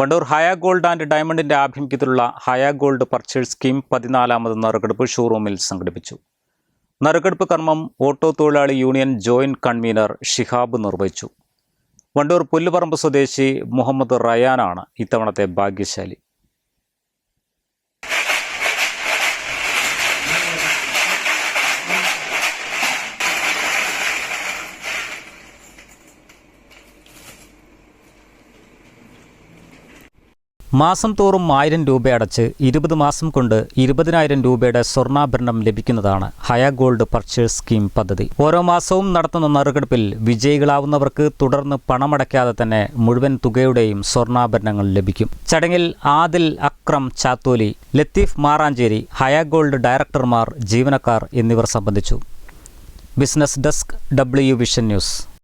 വണ്ടൂർ ഹയാ gold and ഡയമണ്ടിന്റെ ആഭിമുഖ്യത്തിലുള്ള ഹയാ gold purchase scheme പതിനാലാമത് നറുക്കെടുപ്പ് ഷോറൂമിൽ സംഘടിപ്പിച്ചു. നറുക്കെടുപ്പ് കർമ്മം ഓട്ടോ തൊഴിലാളി യൂണിയൻ ജോയിന്റ് കൺവീനർ ഷിഹാബ് നിർവഹിച്ചു. വണ്ടൂർ പുല്ലുപറമ്പ് സ്വദേശി മുഹമ്മദ് റയാനാണ് ഇത്തവണത്തെ ഭാഗ്യശാലി. മാസം തോറും ആയിരം രൂപ അടച്ച് ഇരുപത് മാസം കൊണ്ട് ഇരുപതിനായിരം രൂപയുടെ സ്വർണാഭരണം ലഭിക്കുന്നതാണ് ഹയ ഗോൾഡ് പർച്ചേസ് സ്കീം പദ്ധതി. ഓരോ മാസവും നടത്തുന്ന നറുക്കെടുപ്പിൽ വിജയികളാവുന്നവർക്ക് തുടർന്ന് പണമടയ്ക്കാതെ തന്നെ മുഴുവൻ തുകയുടെയും സ്വർണാഭരണങ്ങൾ ലഭിക്കും. ചടങ്ങിൽ ആദിൽ അക്രം ചാത്തോലി ലത്തീഫ് മാറാഞ്ചേരി ഹയ ഗോൾഡ് ഡയറക്ടർമാർ ജീവനക്കാർ എന്നിവർ സംബന്ധിച്ചു. Business desk W vision news.